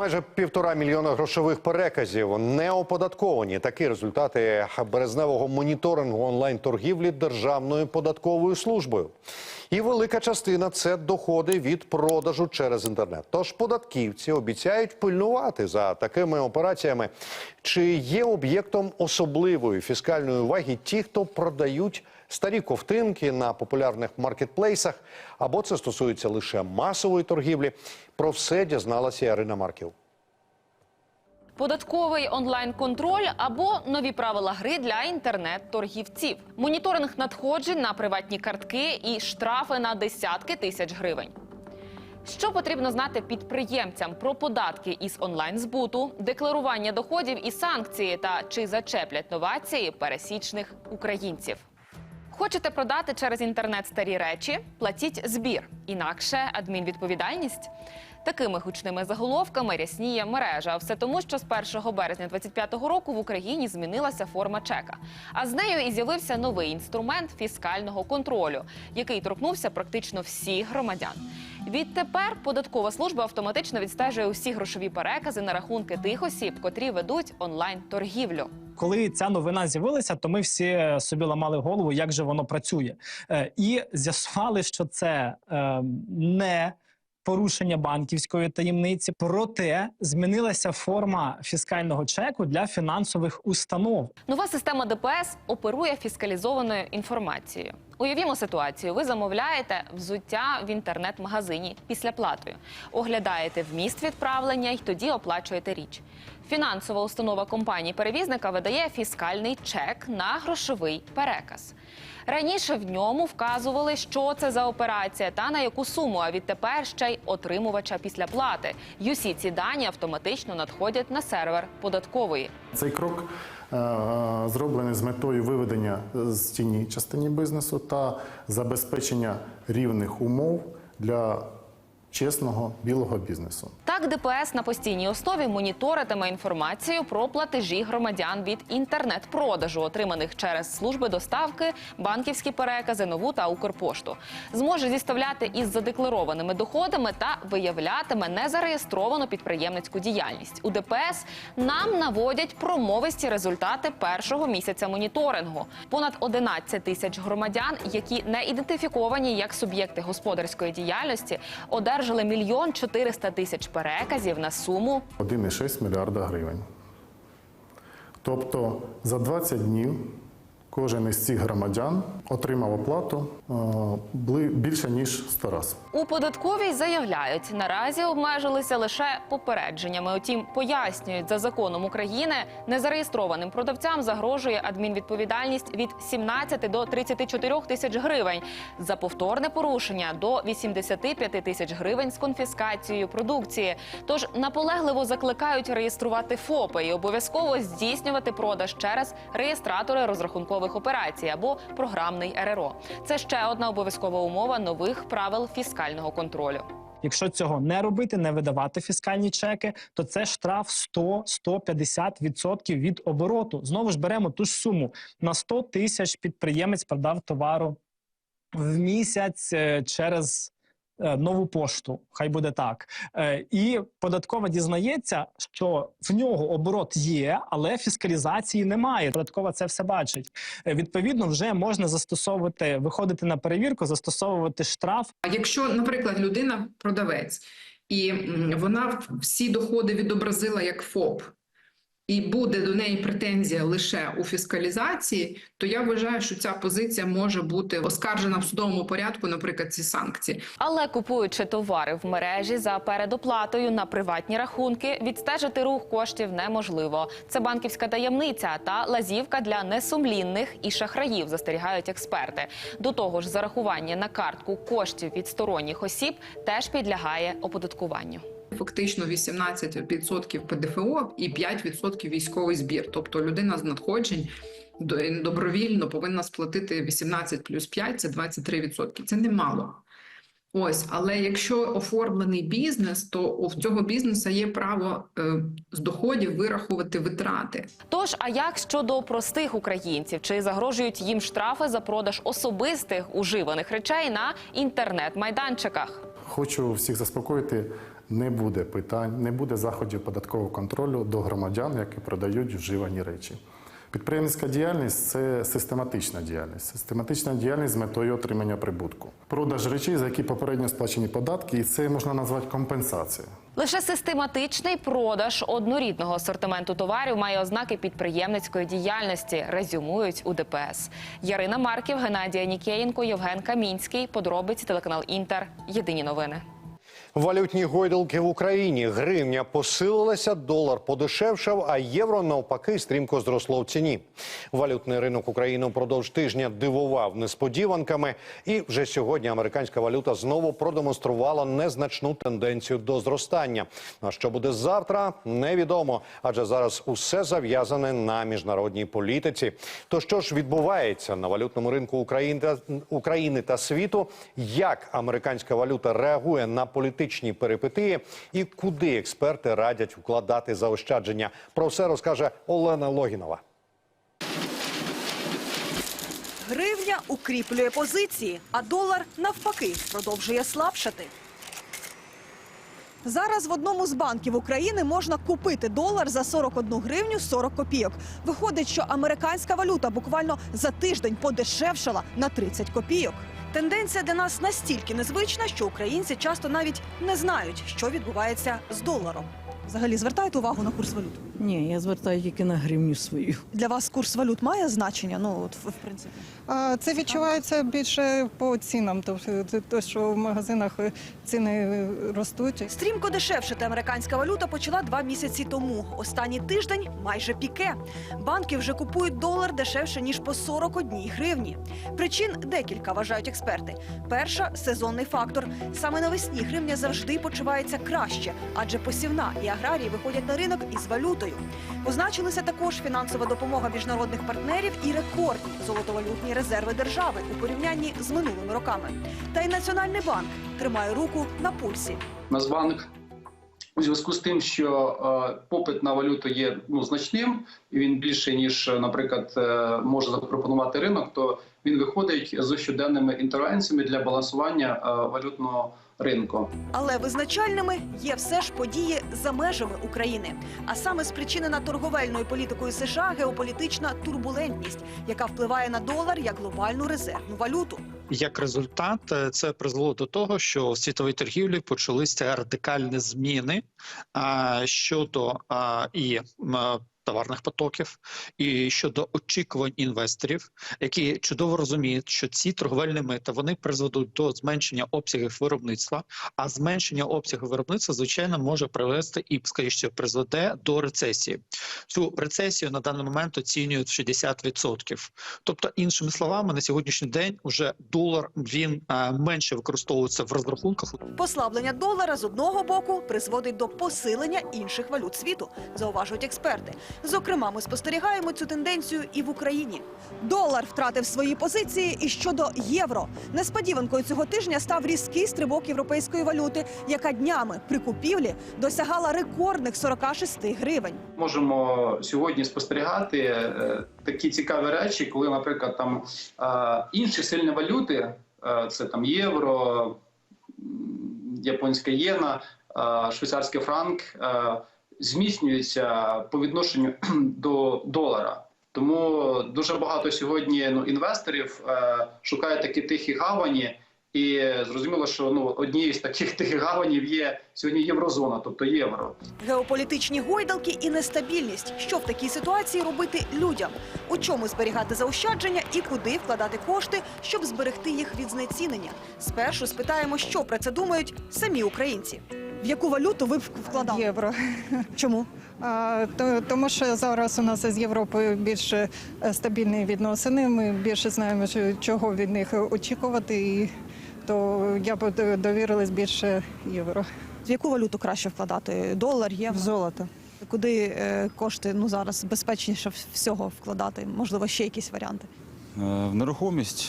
Майже півтора мільйона грошових переказів не оподатковані. Такі результати березневого моніторингу онлайн-торгівлі Державною податковою службою. І велика частина це доходи від продажу через інтернет. Тож податківці обіцяють пильнувати за такими операціями. Чи є об'єктом особливої фіскальної уваги ті, хто продають старі ковтинки на популярних маркетплейсах, або це стосується лише масової торгівлі. Про все дізналася Ярина Марків. Податковий онлайн-контроль або нові правила гри для інтернет-торгівців, моніторинг надходжень на приватні картки і штрафи на десятки тисяч гривень. Що потрібно знати підприємцям про податки із онлайн-збуту, декларування доходів і санкції та чи зачеплять новації пересічних українців? Хочете продати через інтернет старі речі? Платіть збір. Інакше адмінвідповідальність. Такими гучними заголовками рясніє мережа. Все тому, що з 1 березня 2025 року в Україні змінилася форма чека. А з нею і з'явився новий інструмент фіскального контролю, який торкнувся практично всіх громадян. Відтепер податкова служба автоматично відстежує усі грошові перекази на рахунки тих осіб, котрі ведуть онлайн-торгівлю. Коли ця новина з'явилася, то ми всі е, собі ламали голову, як же воно працює, Е, і з'ясували, що це е, не порушення банківської таємниці, проте змінилася форма фіскального чеку для фінансових установ. Нова система ДПС оперує фіскалізованою інформацією. Уявімо ситуацію: ви замовляєте взуття в інтернет-магазині після платою, оглядаєте вміст відправлення і тоді оплачуєте річ. Фінансова установа компанії перевізника видає фіскальний чек на грошовий переказ. Раніше в ньому вказували, що це за операція та на яку суму. А відтепер ще й отримувача після плати. І усі ці дані автоматично надходять на сервер податкової. Цей крок зроблений з метою виведення з тіні частині бізнесу та забезпечення рівних умов для чесного білого бізнесу. Так, ДПС на постійній основі моніторитиме інформацію про платежі громадян від інтернет-продажу, отриманих через служби доставки, банківські перекази, нову та Укрпошту. Зможе зіставляти із задекларованими доходами та виявлятиме незареєстровану підприємницьку діяльність. У ДПС нам наводять промовисті результати першого місяця моніторингу. Понад 11 тисяч громадян, які не ідентифіковані як суб'єкти господарської діяльності, одержали мільйон 400 тисяч переказів на суму 1,6 мільярда гривень. Тобто за 20 днів кожен із цих громадян отримав оплату е, більше ніж 100 разів. У податковій заявляють, наразі обмежилися лише попередженнями. Утім, пояснюють, за законом України незареєстрованим продавцям загрожує адмінвідповідальність від 17 до 34 тисяч гривень, за повторне порушення до 85 тисяч гривень з конфіскацією продукції. Тож наполегливо закликають реєструвати ФОПи і обов'язково здійснювати продаж через реєстратори розрахункових операцій або програмний РРО. Це ще одна обов'язкова умова нових правил фіскального контролю. Якщо цього не робити, не видавати фіскальні чеки, то це штраф 100-150% від обороту. Знову ж беремо ту ж суму на 100 тисяч підприємець продав товару в місяць е, через нову пошту. Хай буде так. Е, І податкова дізнається, що в нього оборот є, але фіскалізації немає. Податкова це все бачить. Е, Відповідно, вже можна застосовувати, виходити на перевірку, застосовувати штраф А якщо, наприклад, людина продавець, і вона всі доходи відобразила як ФОП, і буде до неї претензія лише у фіскалізації, то я вважаю, що ця позиція може бути оскаржена в судовому порядку, наприклад, ці санкції. Але купуючи товари в мережі за передоплатою на приватні рахунки, відстежити рух коштів неможливо. Це банківська таємниця та лазівка для несумлінних і шахраїв, застерігають експерти. До того ж, зарахування на картку коштів від сторонніх осіб теж підлягає оподаткуванню. Фактично 18% ПДФО і 5% військовий збір. Тобто людина з надходжень до- добровільно повинна сплатити 18 плюс 5 – це 23%. Це немало. Ось, але якщо оформлений бізнес, то у цього бізнесу є право е, з доходів вирахувати витрати. Тож, а як щодо простих українців? Чи загрожують їм штрафи за продаж особистих уживаних речей на інтернет-майданчиках? Хочу всіх заспокоїти. Не буде питань, не буде заходів податкового контролю до громадян, які продають вживані речі. Підприємницька діяльність це систематична діяльність, систематична діяльність з метою отримання прибутку. Продаж речей, за які попередньо сплачені податки, і це можна назвати компенсацією. Лише систематичний продаж однорідного асортименту товарів має ознаки підприємницької діяльності, резюмують у ДПС. Ярина Марків, Геннадія Нікєєнко, Євген Камінський. Подробиці телеканал Інтер. Єдині новини. Валютні гойдалки в Україні. Гривня посилилася, долар подешевшав, а євро навпаки стрімко зросло в ціні. Валютний ринок України впродовж тижня дивував несподіванками, і вже сьогодні американська валюта знову продемонструвала незначну тенденцію до зростання. А що буде завтра, невідомо, адже зараз усе зав'язане на міжнародній політиці. То що ж відбувається на валютному ринку України та, України та світу? Як американська валюта реагує на політичні перипетії і куди експерти радять вкладати заощадження? Про все розкаже Олена Логінова. Гривня укріплює позиції, а долар навпаки продовжує слабшати. Зараз в одному з банків України можна купити долар за 41 гривню 40 копійок. Виходить, що американська валюта буквально за тиждень подешевшала на 30 копійок. Тенденція для нас настільки незвична, що українці часто навіть не знають, що відбувається з доларом. Взагалі звертаєте увагу на курс валют? Ні, я звертаю тільки на гривню свою. Для вас курс валют має значення? Ну от в, принципі. А Це відчувається більше по цінам, тобто що в магазинах е, ціни е, ростуть. Стрімко дешевшити американська валюта почала два місяці тому. Останній тиждень майже піке. Банки вже купують долар дешевше ніж по 41 гривні. Причин декілька вважають експерти. Перша сезонний фактор. Саме навесні гривня завжди почувається краще, адже посівна і аграрії виходять на ринок із валютою. Позначилися також фінансова допомога міжнародних партнерів і рекордні золотовалютні резерви держави у порівнянні з минулими роками. Та й Національний банк тримає руку на пульсі. Нацбанк у зв'язку з тим, що е, попит на валюту є ну значним, і він більше ніж, е, наприклад, е, може запропонувати ринок, то він виходить з щоденними інтервенціями для балансування валютного ринку. Але визначальними є все ж події за межами України, а саме спричинена торговельною політикою США геополітична турбулентність, яка впливає на долар як глобальну резервну валюту. Як результат, е, це призвело до того, що в світовій торгівлі почалися радикальні зміни щодо і товарних потоків, і щодо очікувань інвесторів, які чудово розуміють, що ці торговельні мита вони призведуть до зменшення обсягів виробництва. А зменшення обсягу виробництва звичайно може привести і скоріше призведе до рецесії. Цю рецесію на даний момент оцінюють в 60%. Тобто, іншими словами, на сьогоднішній день уже долар він е, менше використовується в розрахунках. Послаблення долара з одного боку призводить до посилення інших валют світу, зауважують експерти. Зокрема, ми спостерігаємо цю тенденцію і в Україні. Долар втратив свої позиції і щодо євро. Несподіванкою цього тижня став різкий стрибок європейської валюти, яка днями при купівлі досягала рекордних 46 гривень. Можемо сьогодні спостерігати е, такі цікаві речі, коли, наприклад, там е, інші сильні валюти, е, це там євро, японська єна, швейцарський франк, зміцнюються по відношенню до долара. Тому дуже багато сьогодні ну, інвесторів е, шукають такі тихі гавані. І зрозуміло, що ну однією з таких тихих гаванів є сьогодні єврозона, тобто євро. Геополітичні гойдалки і нестабільність. Що в такій ситуації робити людям? У чому зберігати заощадження і куди вкладати кошти, щоб зберегти їх від знецінення? Спершу спитаємо, що про це думають самі українці. В яку валюту ви вкладали? Євро. Чому? А, то, тому що зараз у нас з Європою більш е, стабільні відносини. Ми більше знаємо, що- чого від них очікувати, і то я б довірилась більше євро. В яку валюту краще вкладати? Долар, В євро? золото. Куди е, кошти ну зараз безпечніше всього вкладати? Можливо, ще якісь варіанти. Е, В нерухомість,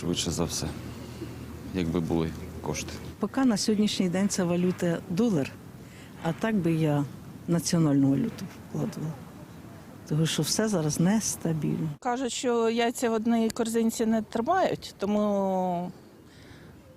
швидше за все, якби були кошти. Поки на сьогоднішній день це валюта долар, а так би я національну валюту вкладувала. Тому що все зараз нестабільно. Кажуть, що яйця в одній корзинці не тримають, тому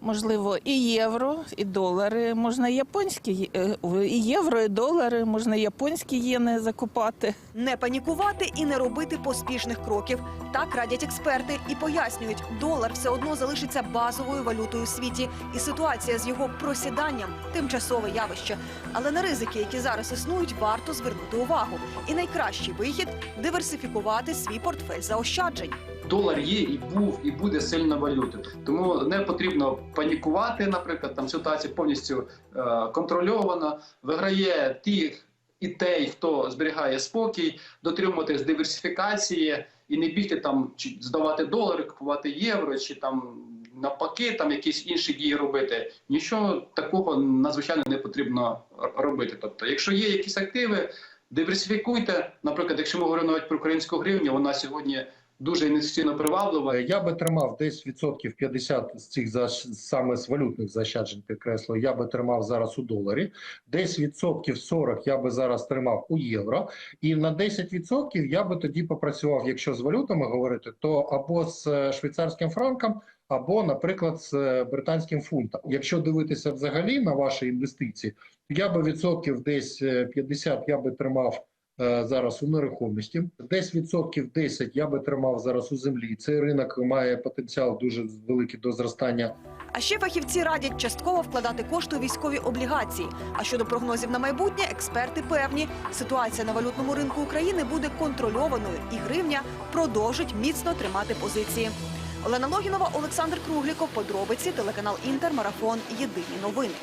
Можливо, і євро, і долари. Можна японські е, і євро, і долари, можна японські єни закупати. Не панікувати і не робити поспішних кроків. Так радять експерти і пояснюють, долар все одно залишиться базовою валютою у світі, і ситуація з його просіданням тимчасове явище. Але на ризики, які зараз існують, варто звернути увагу. І найкращий вихід диверсифікувати свій портфель заощаджень. Долар є і був, і буде сильна валюта. Тому не потрібно панікувати. Наприклад, там ситуація повністю е, контрольована. Виграє тих і той, хто зберігає спокій, дотримуватись диверсифікації і не бігти там чи здавати долари, купувати євро, чи там навпаки, там якісь інші дії робити. Нічого такого надзвичайно не потрібно робити. Тобто, якщо є якісь активи, диверсифікуйте. Наприклад, якщо ми говоримо навіть про українську гривню, вона сьогодні дуже інвестиційно приваблива. Я би тримав десь відсотків 50 з цих заш- саме з валютних заощаджень підкреслю. Я би тримав зараз у доларі. Десь відсотків 40 я би зараз тримав у євро. І на 10 відсотків я би тоді попрацював, якщо з валютами говорити, то або з е, швейцарським франком. Або, наприклад, з е, британським фунтом. Якщо дивитися взагалі на ваші інвестиції, я би відсотків десь е, 50 я би тримав е, зараз у нерухомості. Десь відсотків 10 я би тримав зараз у землі. Цей ринок має потенціал дуже великий до зростання А ще фахівці радять частково вкладати кошти у військові облігації. А щодо прогнозів на майбутнє, експерти певні, ситуація на валютному ринку України буде контрольованою, і гривня продовжить міцно тримати позиції. Олена Логінова, Олександр Кругліков. Подробиці телеканал Інтер. Марафон. Єдині новини.